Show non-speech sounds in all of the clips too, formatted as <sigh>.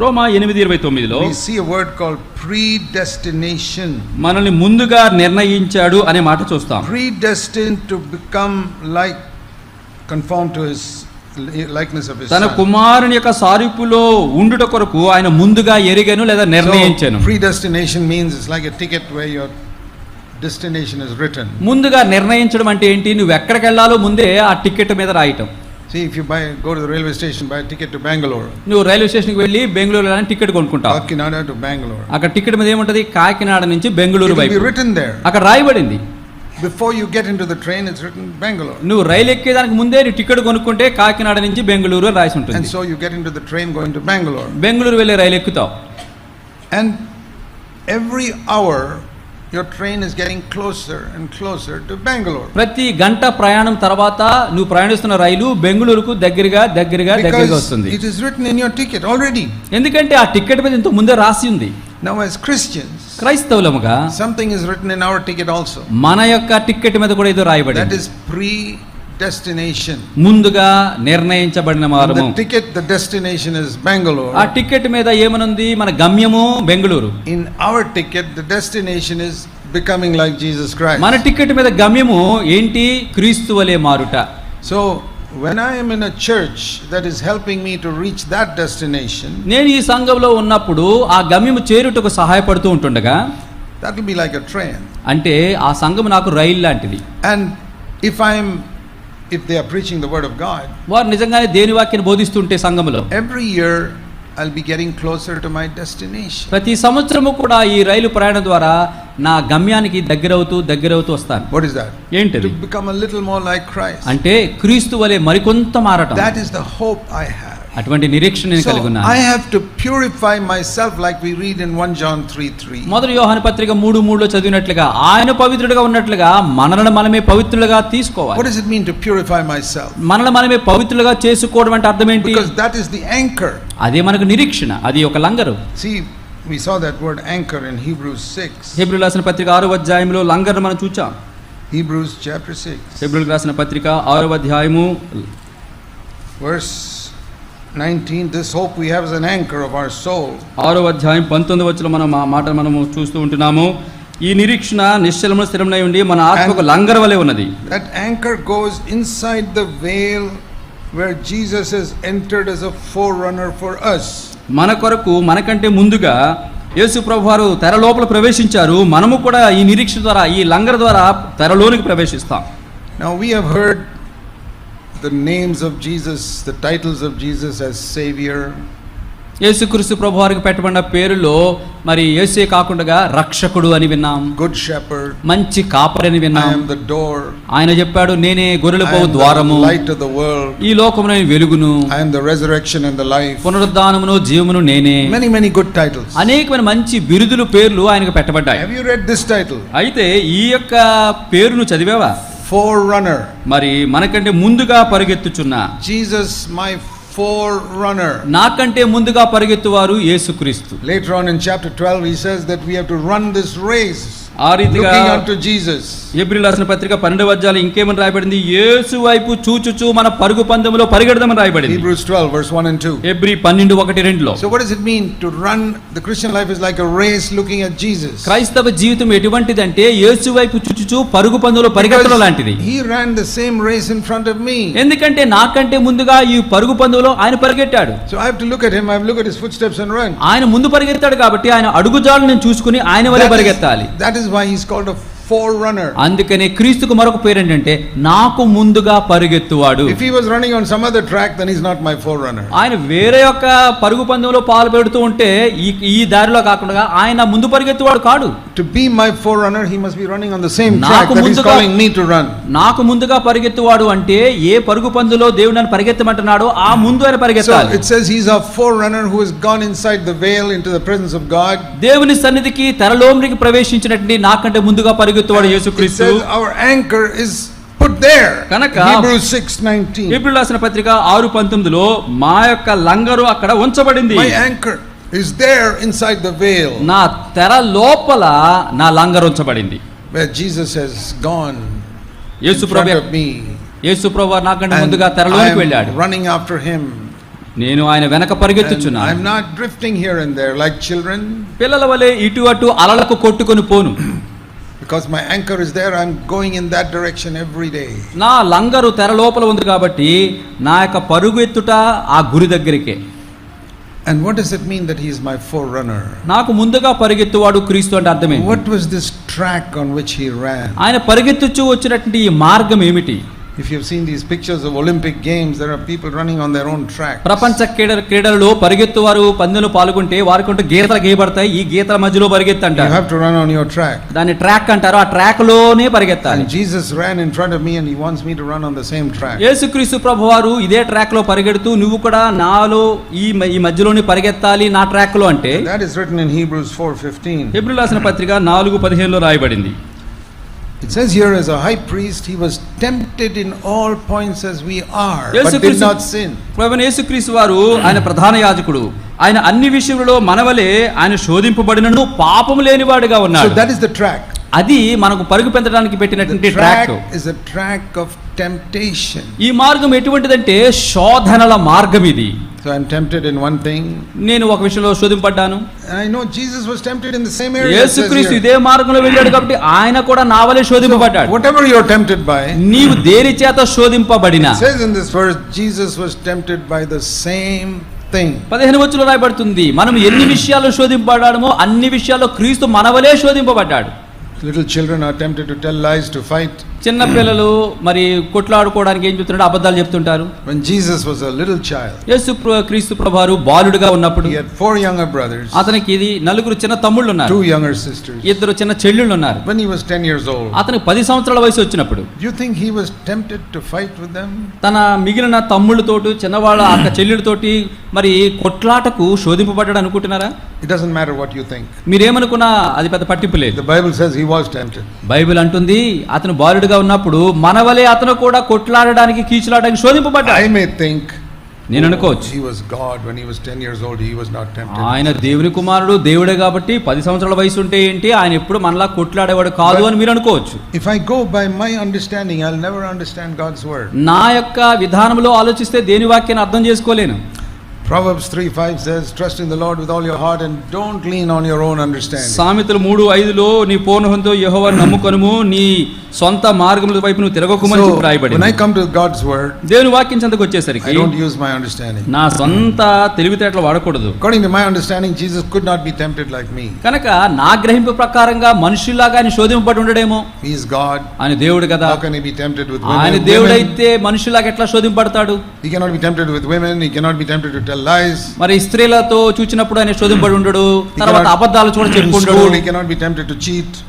రోమా ఎనిమిది ఇరవై తొమ్మిదిలో వర్డ్ కాల్ ప్రీ డెస్టినేషన్ మనల్ని ముందుగా నిర్ణయించాడు అనే మాట చూస్తాం. Predestined to become like conform to his likeness తన కుమారుని యొక్క సారూపులో ఉండుట కొరకు ఆయన ముందుగా ఎరిగాను లేదా నిర్ణయించాను. Predestination means it's like ticket way your destination is return ముందుగా నిర్ణయించడం అంటే ఏంటి? నువ్వు ఎక్కడికి వెళ్ళాలో ముందే ఆ టికెట్ మీద రాయటం. See, if you buy, go to the railway station, buy a ticket to Bangalore, నువ్వు రైల్వే స్టేషన్కి వెళ్ళి బెంగళూరు వెళ్ళాలని టికెట్ కొనుక్కుంటావు Kakinada to Bangalore, అక్కడ టికెట్ మీద ఏముంటది కాకినాడ నుంచి it బెంగళూరు will be వైపు written there. అక్కడ రాయబడింది Before you get into the train, it's written Bangalore. నువ్వు రైలు ఎక్కేదానికి ముందే నీ టికెట్ కొనుక్కుంటే కాకినాడ నుంచి బెంగళూరు అని రాసి And ఉంటుంది so you get into the train going to Bangalore. Bengaluru వెళ్ళే రైలు ఎక్కుతావు And every hour, your train is getting closer and closer to Bangalore. ప్రతి గంట ప్రయాణం తర్వాత నువ్వు ప్రయాణిస్తున్న రైలు బెంగళూరుకు దగ్గరగా దగ్గరగా దగ్గరగా వస్తుంది it is written in your ticket already. ఎందుకంటే ఆ టికెట్ మీద ఇంత ముందే రాసి ఉంది Now, as Christians, క్రైస్తవులముగా something is written in our ticket also. మన యొక్క టికెట్ మీద కూడా ఏదో That రాయబడింది is predestination. ముందుగా నిర్ణయించబడిన వారము ticket, the destination is Bangalore. ఆ టికెట్ మీద ఏమనుంది మన గమ్యము Bengaluru In our ticket, the destination is becoming like Jesus Christ. మన టికెట్ మీద గమ్యము ఏంటి క్రీస్తు వలె మారుట when I am in a church that is helping me to reach that destination, నేను ఈ సంఘంలో ఉన్నప్పుడు ఆ గమ్యము చేరుటకు సహాయపడుతూ ఉంటుండగా that will be like a train. అంటే ఆ సంఘం నాకు రైలు లాంటిది And if I'm, if they are preaching the word of God, వారు నిజంగానే దేని వాక్యాన్ని బోధిస్తుంటే సంఘములో every year I'll be getting closer to my destination. ప్రతి సంవత్సరము కూడా ఈ రైలు ప్రయాణం ద్వారా నా గమ్యానికి దగ్గరవుతూ దగ్గరవుతూ వస్తాను What is that? ఏంటిది To become a little more like Christ. అంటే క్రీస్తు వలె మరికొంత మారటం That is the hope I have. అటువంటి నిరీక్షణ నేను So కలిగి ఉన్నాను I have to purify myself like we read in 1 John 3 3. మొదటి యోహాను పత్రిక మూడు మూడులో చదివినట్లుగా ఆయన పవిత్రుడిగా ఉన్నట్లుగా మనల్ని మనమే పవిత్రులుగా What తీసుకోవాలి does it mean to purify myself? మనల్ని మనమే పవిత్రులుగా చేసుకోవడం అంటే అర్థం ఏంటి Because that is the anchor. అదే మనకు నిరీక్షణ అది ఒక లంగరు See, we saw that word anchor in Hebrews 6. హెబ్రిల్ రాసిన పత్రిక ఆరో అధ్యాయంలో లంగర్ మనం చూచాం Hebrews chapter 6, హెబ్రిల్ రాసిన పత్రిక ఆరో అధ్యాయము verse 19. This hope we have as an anchor of our soul. ఆరో అధ్యాయం పంతొమ్మిది వచ్చిన మనం ఆ మాట మనము చూస్తూ ఉంటున్నాము ఈ నిరీక్షణ నిశ్చలమున స్థిరమై ఉండి మన ఆత్మకు లంగర్ వలె ఉన్నది That anchor goes inside the veil where Jesus has entered as a forerunner for us. మన కొరకు మనకంటే ముందుగా యేసు ప్రభు వారు తెర లోపల ప్రవేశించారు మనము కూడా ఈ నిరీక్షణ ద్వారా ఈ లంగర్ ద్వారా తెరలోనికి ప్రవేశిస్తాం Now we have heard the names of Jesus, the titles of Jesus as Savior. యేసుక్రీస్తు ప్రభు వారికి పెట్టబడిన పేరులో మరి యేసే కాకుండా రక్షకుడు అని విన్నాం. గుడ్ షెపర్డ్ మంచి కాపర్ అని విన్నాం. ద డోర్ ఆయన చెప్పాడు నేనే గొర్రెలు పోవు ద్వారము. లైట్ ద వరల్డ్ ఈ లోకమునే వెలుగును. I the resurrection and the life పునరుద్ధానమును జీవమును నేనే. మెనీ మెనీ గుడ్ టైటిల్స్ అనేకమైన మంచి బిరుదులు పేర్లు ఆయనకు పెట్టబడ్డాయి. Have you read this title అయితే ఈ యొక్క పేరును చదివావా? Forerunner. మరి మనకంటే ముందుగా పరిగెత్తుచున్న Jesus, my forerunner. నాకంటే ముందుగా పరిగెత్తువారు యేసుక్రీస్తు Later on in chapter 12, he says that we have to run this race ఆ రీతిగా looking unto Jesus. ఏప్రిల్ రాసిన పత్రిక పన్నెండవ అధ్యాయం ఇంకేమని రాయబడింది యేసు వైపు చూచుచు మన పరుగు పందెంలో పరిగెడదామని రాయబడింది Hebrews 12, verse 1 and 2. ఎబ్రి పన్నెండు ఒకటి రెండులో So, what does it mean to run? The Christian life is like a race looking at Jesus. క్రైస్తవ జీవితం ఎటువంటిదంటే యేసు వైపు చూచుచు పరుగు పందులో పరిగెత్తడం లాంటిది he ran the same race in front of me. ఎందుకంటే నాకంటే ముందుగా ఈ పరుగు పందులో ఆయన పరిగెట్టాడు So, I have to look at him, I have to look at his footsteps and run. ఆయన ముందు పరిగెత్తాడు కాబట్టి ఆయన అడుగుజాలు నేను చూసుకుని ఆయన వలె That is- పరిగెత్తాలి that is why he's called a forerunner. అందుకనే క్రీస్తుకు మరొక పేరు ఏంటంటే నాకు ముందుగా పరిగెత్తువాడు If he was running on some other track, then he's not my forerunner. ఆయన వేరే యొక్క పరుగు పందెంలో పాలు పెడుతూ ఉంటే ఈ ఈ దారిలో కాకుండా ఆయన ముందు పరిగెత్తువాడు కాడు To be my forerunner, he must be running on the same నాకు track that he's ముందుగా- calling me to run. నాకు ముందుగా పరిగెత్తువాడు అంటే ఏ పరుగు పందులో దేవుడు నన్ను పరిగెత్తమంటున్నాడో ఆ ముందు ఆయన So పరిగెత్తాలి it says he's a forerunner who has gone inside the veil into the presence of God. దేవుని సన్నిధికి తెరలోనికి ప్రవేశించినటువంటి నాకంటే ముందుగా పొడిగుతాడు యేసుక్రీస్తు. Our anchor is put there కనుక హిబ్రూ సిక్స్ నైన్టీన్ రాసిన పత్రిక ఆరు పంతొమ్మిదిలో మా యొక్క లంగరు అక్కడ ఉంచబడింది. Anchor is there inside the veil నా తెర లోపల నా లంగరు ఉంచబడింది. వేర్ జీసస్ హస్ గాన్ యేసు ప్రభు యేసు ప్రభు నాకంటే ముందుగా తెరలోకి వెళ్ళాడు. రన్నింగ్ ఆఫ్టర్ హిమ్ నేను ఆయన వెనక పరిగెత్తుచున్నాను డ్రిఫ్టింగ్ లైక్ చిల్డ్రన్ పిల్లల వలే ఇటు అటు అలలకు కొట్టుకుని పోను. Because my anchor is there. I'm going in that direction every day. నా లంగరు తెర లోపల ఉంది కాబట్టి నా యొక్క పరుగు ఎత్తుట ఆ గురి దగ్గరికే And what does it mean that he is my forerunner? నాకు ముందుగా పరిగెత్తువాడు క్రీస్తు అంటే అర్థమే What was this track on which he ran? ఆయన పరిగెత్తుచూ వచ్చినటువంటి ఈ మార్గం ఏమిటి If you've seen these pictures of Olympic Games, there are people running on their own track. ప్రపంచ క్రీడ క్రీడలలో పరిగెత్తువారు పందెంలో పాల్గొంటే వారికి ఉంటే గీతలు గీయబడతాయి ఈ గీతల మధ్యలో You పరిగెత్తంటారు have to run on your track. దాన్ని ట్రాక్ అంటారు ఆ ట్రాక్ లోనే పరిగెత్తాలి And Jesus ran in front of me and he wants me to run on the same track. యేసుక్రీస్తు ప్రభువారు ఇదే ట్రాక్ లో పరిగెడుతూ నువ్వు కూడా నాలో ఈ మ- ఈ మధ్యలోనే పరిగెత్తాలి నా ట్రాక్ లో అంటే That is written in Hebrews 4:15. హెబ్రిల్ రాసిన పత్రిక నాలుగు పదిహేనులో రాయబడింది It says here as a high priest he was tempted in all points as we are yes, but Christ, did not sin. ప్రభువైన యేసుక్రీస్తు వారు ఆయన ప్రధాన యాజకుడు ఆయన అన్ని విషయములలో మనవలే ఆయన శోధింపబడినను పాపము లేనివాడుగా ఉన్నాడు. So that is the track. అది మనకు పరుగు పెంచడానికి పెట్టినటువంటి track is a track of temptation ఈ మార్గం ఎటువంటిదంటే శోధనల మార్గం ఇది So I'm tempted in one thing. నేను ఒక విషయంలో శోధింపడ్డాను And I know Jesus was tempted in the same area. it says యేసుక్రీస్తు here. ఇదే మార్గంలో వెళ్ళాడు కాబట్టి ఆయన కూడా నావలే శోధింపబడ్డాడు Whatever you're tempted by, నీవు దేని చేత శోధింపబడిన it says in this verse, Jesus was tempted by the same thing. పదిహేను వచ్చులో రాయబడుతుంది మనం ఎన్ని విషయాల్లో శోధింపబడ్డామో అన్ని విషయాల్లో క్రీస్తు మనవలే శోధింపబడ్డాడు Little children are tempted to tell lies to fight. చిన్న <clears throat> పిల్లలు మరి కొట్లాడుకోవడానికి ఏం చెప్తున్నాడు అబద్ధాలు చెప్తుంటారు When Jesus was a little child, యేసు క్రీస్తు ప్రభువారు బాలుడుగా ఉన్నప్పుడు he had four younger brothers, అతనికి ఇది నలుగురు చిన్న తమ్ముళ్ళు ఉన్నారు two younger sisters. ఇద్దరు చిన్న చెల్లెళ్ళు ఉన్నారు When he was 10 years old, అతనికి పది సంవత్సరాల వయసు వచ్చినప్పుడు you think he was tempted to fight with them? తన మిగిలిన తమ్ముళ్ళతోటి చిన్నవాళ్ళ అక్క చెల్లెళ్ళతోటి మరి కొట్లాటకు శోధింపబడ్డాడు అనుకుంటున్నారా It doesn't matter what you think. మీరేమనుకున్నా అది పెద్ద పట్టింపు లేదు The Bible says he was tempted. Bible అంటుంది అతను బాలుడిగా ఉన్నప్పుడు మనవలే అతను కూడా కొట్లాడడానికి కీచులాడడానికి శోధింపబడ్డాడు. I may think నేను అనుకోవచ్చు. He was God when he was 10 years old, he was not tempted. ఆయన దేవుని కుమారుడు దేవుడే కాబట్టి పది సంవత్సరాల వయసు ఉంటే ఏంటి? ఆయన ఎప్పుడు మనలా కొట్లాడేవాడు కాదు అని మీరు అనుకోవచ్చు. If I go by my understanding, I'll never understand God's word. నా యొక్క విధానంలో ఆలోచిస్తే దేని వాక్యాన్ని అర్థం చేసుకోలేను. Proverbs 3 5 says, Trust in the Lord with all your heart and don't lean on your own understanding. సామెతలు మూడు ఐదులో నీ పూర్ణహంతో యెహోవాను నమ్ముకొనుము నీ సొంత మార్గముల వైపు నువ్వు తిరగకుమని So, చెప్పి when I రాయబడింది come to God's word, దేవుని వాక్యం చెంతకు I వచ్చేసరికి don't use my understanding. నా సొంత తెలివితేటలు వాడకూడదు According to my understanding, Jesus could not be tempted like me. కనుక నా గ్రహింపు ప్రకారంగా మనుషుల్లాగా ఆయన శోధింపబడి ఉండడేమో He is God. ఆయన దేవుడు కదా How can he be tempted with ఆయన women? women? దేవుడైతే మనుషులాగా ఎట్లా శోధింపడతాడు He cannot be tempted with women. He cannot be tempted to tell lies. మరి స్త్రీలతో చూసినప్పుడు ఆయన శోధింపడి ఉండడు. తర్వాత అబద్ధాలు చూడ చెప్పుకుంటాడు.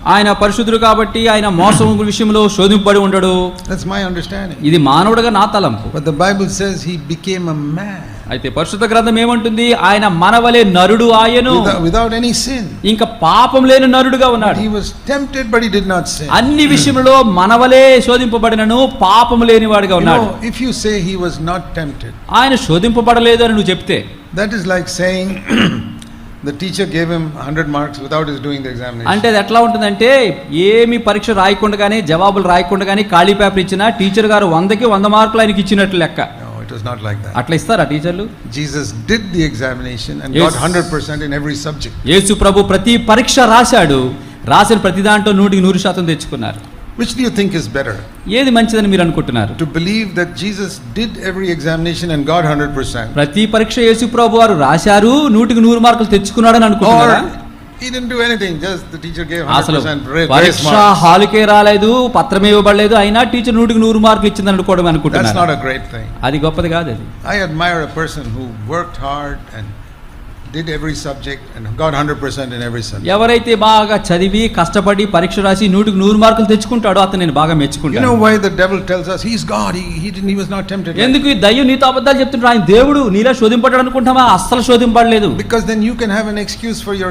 ఆయన పరిశుద్ధుడు కాబట్టి ఆయన మోసం విషయంలో శోధింపబడి ఉండడు. ఇది మానవుడిగా నా తలం బైబుల్ సేస్ హీ అయితే పరిశుద్ధ గ్రంథం ఏమంటుంది ఆయన మనవలే నరుడు ఆయను without any sin. ఇంకా పాపం లేని నరుడుగా ఉన్నాడు He was tempted, but he did not sin. అన్ని విషయంలో మనవలే శోధింపబడినను పాపం లేని వాడిగా ఉన్నాడు if you say he was not tempted, ఆయన శోధింపబడలేదు అని నువ్వు చెప్తే that is like saying <clears throat> the teacher gave him 100 marks without his doing the examination. అంటే అది ఎట్లా ఉంటుందంటే ఏమి పరీక్ష రాయకుండా కానీ జవాబులు రాయకుండా కానీ ఖాళీ పేపర్ ఇచ్చినా టీచర్ గారు వందకి వంద మార్కులు ఆయనకి ఇచ్చినట్లు లెక్క it was not like that. అట్లా ఇస్తారా టీచర్లు Jesus did the examination and Yes. got 100% in every subject. యేసు ప్రభు ప్రతి పరీక్ష రాశాడు రాసిన ప్రతి దాంట్లో నూటికి నూరు శాతం తెచ్చుకున్నారు Which do you think is better? ఏది మంచిదని మీరు అనుకుంటున్నారు To believe that Jesus did every examination and got 100%, ప్రతి పరీక్ష యేసు ప్రభు వారు రాశారు నూటికి నూరు మార్కులు తెచ్చుకున్నాడని అనుకుంటున్నారా or he didn't do anything, just the teacher gave అసలు 100% grace పరీక్ష marks. హాలుకే రాలేదు పత్రం ఇవ్వబడలేదు అయినా టీచర్ నూటికి నూరు మార్కులు ఇచ్చిందని అనుకోవడం That's అనుకుంటున్నారు not a great thing. అది గొప్పది కాదు అది I admire a person who worked hard and did every subject and got 100% in every subject. ఎవరైతే బాగా చదివి కష్టపడి పరీక్ష రాసి నూటికి నూరు మార్కులు తెచ్చుకుంటాడో అతను నేను బాగా You know మెచ్చుకుంటాను why the devil tells us he's God, he, he didn't he was not tempted. like ఎందుకు ఈ దయ్యం నీతో అబద్ధాలు చెప్తుంటాడు ఆయన దేవుడు నీలా శోధింపడ్డాడు అనుకుంటామా అస్సలు శోధింపడలేదు Because then you can have an excuse for your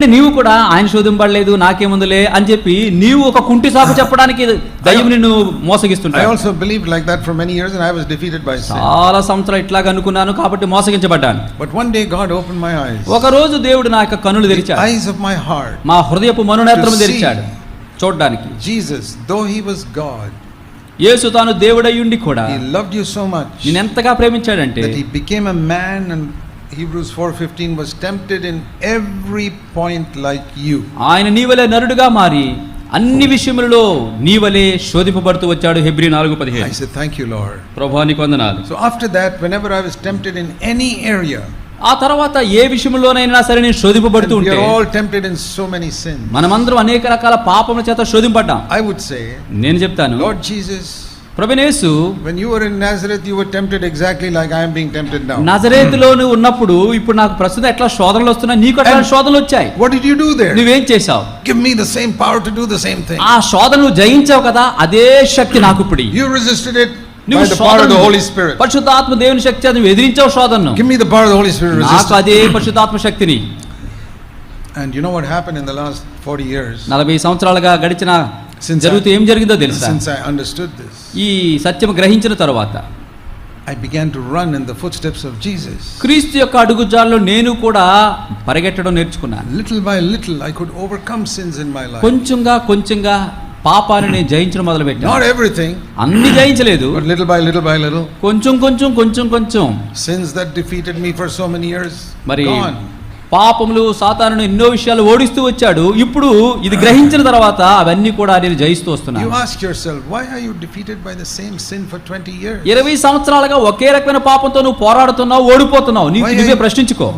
నీవు కూడా ఆయన శోధం శోధింపడలేదు నాకేముందులే అని చెప్పి నీవు ఒక కుంటి సాకు చెప్పడానికి దయ్యం నిన్ను మోసగిస్తుంటాయి చాలా సంవత్సరాలు ఇట్లా అనుకున్నాను కాబట్టి మోసగించబడ్డాను. Day God open my eyes ఒక రోజు దేవుడు నా యొక్క కన్నులు తెరిచాడు. ఐస్ మై హార్ట్ మా హృదయపు మనోనేత్రం తెరిచాడు చూడడానికి. Jesus though he was God యేసు తాను దేవుడయ్యుండి కూడా హి లవ్డ్ సో మచ్ నిన్ను ఎంతగా ప్రేమించాడంటే that he became Hebrews 4:15 was tempted in every point like you. ఆయన నీవలే నరుడుగా మారి అన్ని విషయములలో నీవలే శోధింపబడుతూ వచ్చాడు హెబ్రి నాలుగు I పదిహేను said thank you Lord. ప్రభానికి వందనాలు So after that whenever I was tempted in any area ఆ తర్వాత ఏ విషయంలోనైనా సరే నేను శోధింపబడుతూ and we ఉంటే are all tempted in so many sins. మనమందరం అనేక రకాల పాపముల చేత శోధింపడ్డాం I would say నేను చెప్తాను Lord Jesus ప్రభునేసు when you were in Nazareth you were tempted exactly like I am being tempted now. నజరేతులోను ఉన్నప్పుడు ఇప్పుడు నాకు ప్రస్తుతం ఎట్లా శోధనలు వస్తున్నాయి నీకు అట్లా శోధనలు వచ్చాయి What did you do there? నువ్వేం చేశావు Give me the same power to do the same thing. ఆ శోధన నువ్వు జయించావు కదా అదే శక్తి నాకు ఇప్పుడు. You resisted it by నువ్వు the power of the శోధనను- Holy Spirit. పరిశుద్ధాత్మ దేవుని శక్తి నువ్వు ఎదిరించావు శోధనను Give me the power of the Holy Spirit నాకు. అదే పరిశుద్ధాత్మ శక్తిని And you know what happened in the last 40 years నలభై సంవత్సరాలుగా గడిచిన జరుగుతూ ఏం జరిగిందో తెలుసా since I understood this? ఈ సత్యం గ్రహించిన తరువాత I began to run in the footsteps of Jesus. క్రీస్తు యొక్క అడుగుజాల్లో నేను కూడా పరిగెట్టడం నేర్చుకున్నాను Little by little, I could overcome sins in my life. కొంచెంగా కొంచెంగా పాపాన్ని నేను జయించడం మొదలు Not పెట్టాను everything, అన్ని జయించలేదు but little by little by little. కొంచెం కొంచెం కొంచెం కొంచెం Sins that defeated me for so many years, మరి gone. పాపములు సాతానును ఎన్నో విషయాలు ఓడిస్తూ వచ్చాడు. ఇప్పుడు ఇది గ్రహించిన తర్వాత అవన్నీ కూడా నేను జయిస్తూ వస్తున్నాను ఇరవై సంవత్సరాలుగా ఒకే రకమైన పాపంతో నువ్వు పోరాడుతున్నావు ఓడిపోతున్నావు. నీకు నువ్వే ప్రశ్నించుకో.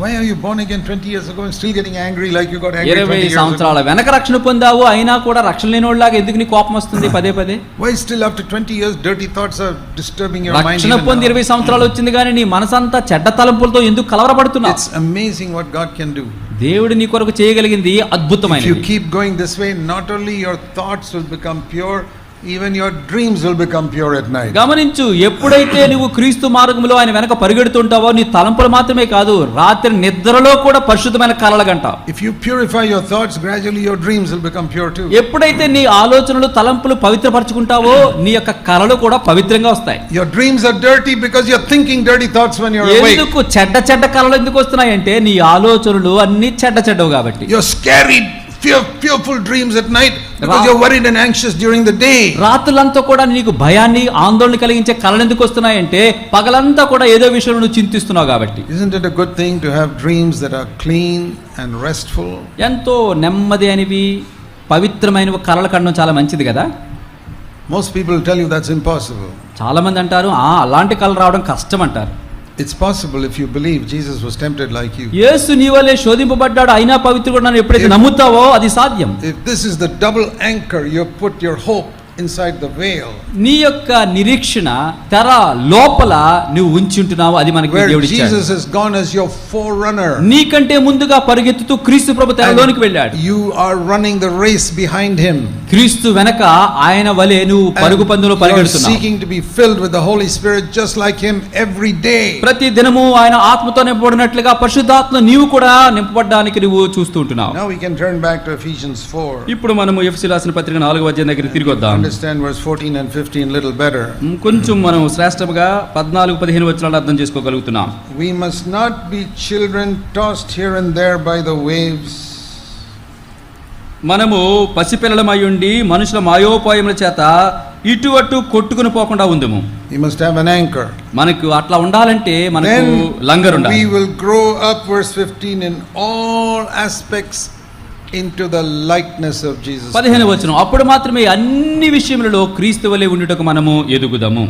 ఇరవై సంవత్సరాల వెనక రక్షణ పొందావు అయినా కూడా రక్షణ లేని వాళ్ళలాగా ఎందుకు నీ కోపం వస్తుంది? పదే పదే. రక్షణ పొంది ఇరవై సంవత్సరాలు వచ్చింది కానీ నీ మనసంతా చెడ్డ తలంపులతో ఎందుకు కలవరపడుతున్నావు? can do. దేవుడు నీ కొరకు చేయగలిగింది If you అద్భుతమైనది keep going this way, not only your thoughts will become pure, even your dreams will become pure at night. గమనించు ఎప్పుడైతే నువ్వు క్రీస్తు మార్గంలో ఆయన వెనక పరిగెడుతుంటావో నీ తలంపులు మాత్రమే కాదు రాత్రి నిద్రలో కూడా పరిశుద్ధమైన కలలుగంటావు If you purify your thoughts, gradually your dreams will become pure too. ఎప్పుడైతే నీ ఆలోచనలు తలంపులు పవిత్రపరచుకుంటావో నీ యొక్క కళలు కూడా పవిత్రంగా వస్తాయి Your dreams are dirty because you're thinking dirty thoughts when you're awake. ఎందుకు చెడ్డ చెడ్డ కళలు ఎందుకు వస్తున్నాయంటే నీ ఆలోచనలు అన్ని చెడ్డ చెడ్డవు కాబట్టి You're scary, fear, fearful dreams at night because Ra- you're worried and anxious during the day. రాత్రులంతా కూడా నీకు భయాన్ని ఆందోళన కలిగించే కళలు ఎందుకు వస్తున్నాయంటే పగలంతా కూడా ఏదో విషయంలో నువ్వు చింతిస్తున్నావు కాబట్టి Isn't it a good thing to have dreams that are clean and restful? ఎంతో నెమ్మది అనివి పవిత్రమైనవి కళలు కనడం చాలా మంచిది కదా Most people tell you that's impossible. చాలా మంది అంటారు "ఆ, అలాంటి కళ రావడం కష్టం అంటారు It's possible if you believe Jesus was tempted like you. యేసు నీ వల్లే శోధింపబడ్డాడు అయినా పవిత్రుడు నన్ను ఎప్పుడైతే If- నమ్ముతావో అది సాధ్యం If this is the double anchor you have put your hope inside the veil, నీ యొక్క నిరీక్షణ తెర లోపల నువ్వు ఉంచి ఉంటున్నావు అది మనకి where దేవుడు ఇచ్చాడు Jesus has gone as your forerunner, నీకంటే ముందుగా పరిగెత్తుతూ క్రీస్తు ప్రభు తెరలోనికి వెళ్ళాడు and you are running the race behind him. క్రీస్తు వెనక ఆయన వలె నువ్వు And పరుగు పందులో you're పరిగెడుతున్నావు seeking to be filled with the Holy Spirit just like him every day. ప్రతి దినము ఆయన ఆత్మతో నింపబడినట్లుగా పరిశుద్ధాత్మ నీవు కూడా నింపబడడానికి నువ్వు చూస్తూ ఉంటున్నావు Now we can turn back to Ephesians 4. ఇప్పుడు మనము ఎఫ్సి రాసిన పత్రిక నాలుగు అధ్యాయం దగ్గర తిరిగి వద్దాం Understand verse 14 and 15 a little better. కొంచెం మనం శ్రేష్టంగా పద్నాలుగు పదిహేను వచ్చినాలు అర్థం చేసుకోగలుగుతున్నాం We must not be children tossed here and there by the waves, మనము పసిపిల్లలమై ఉండి మనుషుల మాయోపాయముల చేత ఇటు అటు కొట్టుకుని పోకుండా ఉందము we must have an anchor. మనకు అట్లా ఉండాలంటే మనకు Then లంగర్ ఉండాలి we will grow up, verse 15, in all aspects into the likeness of Jesus. పదిహేను Christ. వచనం అప్పుడు మాత్రమే అన్ని విషయములలో క్రీస్తు వలె ఉండుటకు మనము ఎదుగుదాము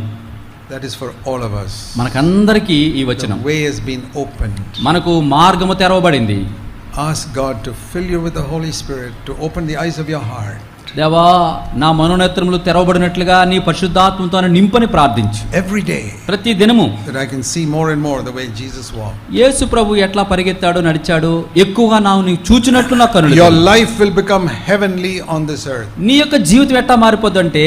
That is for all of us. మనకందరికీ ఈ వచనం The way has been opened. మనకు మార్గము తెరవబడింది Ask God to fill you with the Holy Spirit, to open the eyes of your heart. దేవా నా మనోనేత్రములు తెరవబడినట్లుగా నీ పరిశుద్ధాత్మతో నింపని ప్రార్థించు Every day, ప్రతి దినము more and more the way Jesus walked. యేసు ప్రభు ఎట్లా పరిగెత్తాడో నడిచాడో ఎక్కువగా నాకు నీకు చూచినట్లు నా కనులు life will become heavenly on this earth. నీ యొక్క జీవితం ఎట్లా మారిపోద్దంటే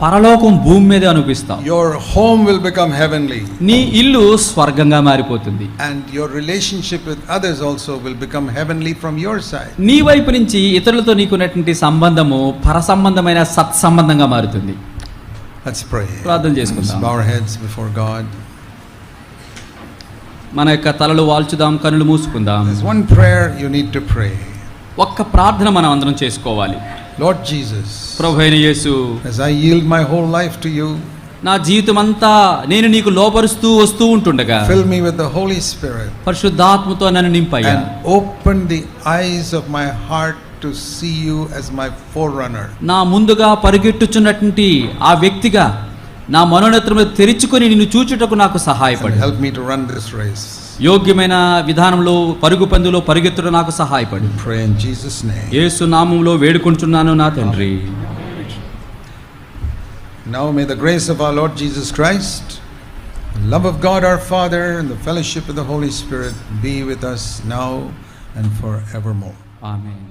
పరలోకం భూమి మీద అనిపిస్తాం your home will become heavenly నీ ఇల్లు స్వర్గంగా మారిపోతుంది. And your relationship with others also will become heavenly from your side నీ వైపు నుంచి ఇతరులతో నీకు నీకున్నటువంటి సంబంధము పర సంబంధమైన సత్ సంబంధంగా మారుతుంది. లెట్స్ ప్రే ప్రార్థన చేసుకుందాం. బౌ హెడ్స్ బిఫోర్ గాడ్ మన యొక్క తలలు వాల్చుదాం కనులు మూసుకుందాం. One prayer you need to pray ఒక్క ప్రార్థన మనం అందరం చేసుకోవాలి. Lord Jesus, ప్రభు అయిన యేసు as I yield my whole life to you, నా జీవితం అంతా నేను నీకు లోపరుస్తూ వస్తూ ఉంటుండగా fill me with the Holy Spirit పరిశుద్ధాత్మతో నన్ను నింపయ్యా and open the eyes of my heart to see you as my forerunner. నా ముందుగా పరిగెట్టుచున్నటువంటి ఆ వ్యక్తిగా నా మనోనేత్రములు తెరుచుకొని నిన్ను చూచుటకు నాకు And సహాయపడు help me to run this race. యోగ్యమైన విధానంలో పరుగు పందులో పరిగెత్తుట నాకు సహాయపడు Pray in Jesus' name. యేసు నామంలో వేడుకుంటున్నాను నా తండ్రి Now may the grace of our Lord Jesus Christ, the love of God our Father, and the fellowship of the Holy Spirit be with us now and forevermore. Amen